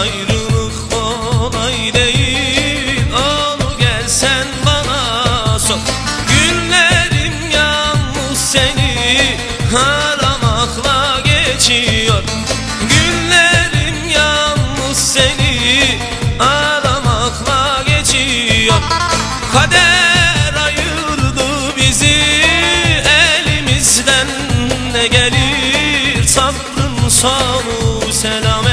Ayrılık kolay değil. Onu gelsen bana sor Günlerim yalnız seni aramakla geçiyor. Günlerim yalnız seni aramakla geçiyor. Kader ayırdı bizi elimizden ne gelir? Sabrın sonu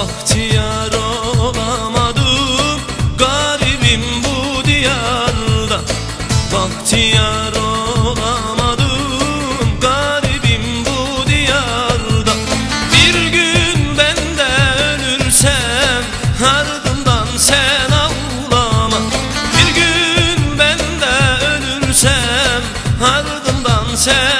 Bahtiyar olamadım. Garibim bu diyarda Bahtiyar olamadım. Garibim bu diyarda Bir gün ben de ölürsem Ardından sen ağlama. Bir gün ben de ölürsem Ardından sen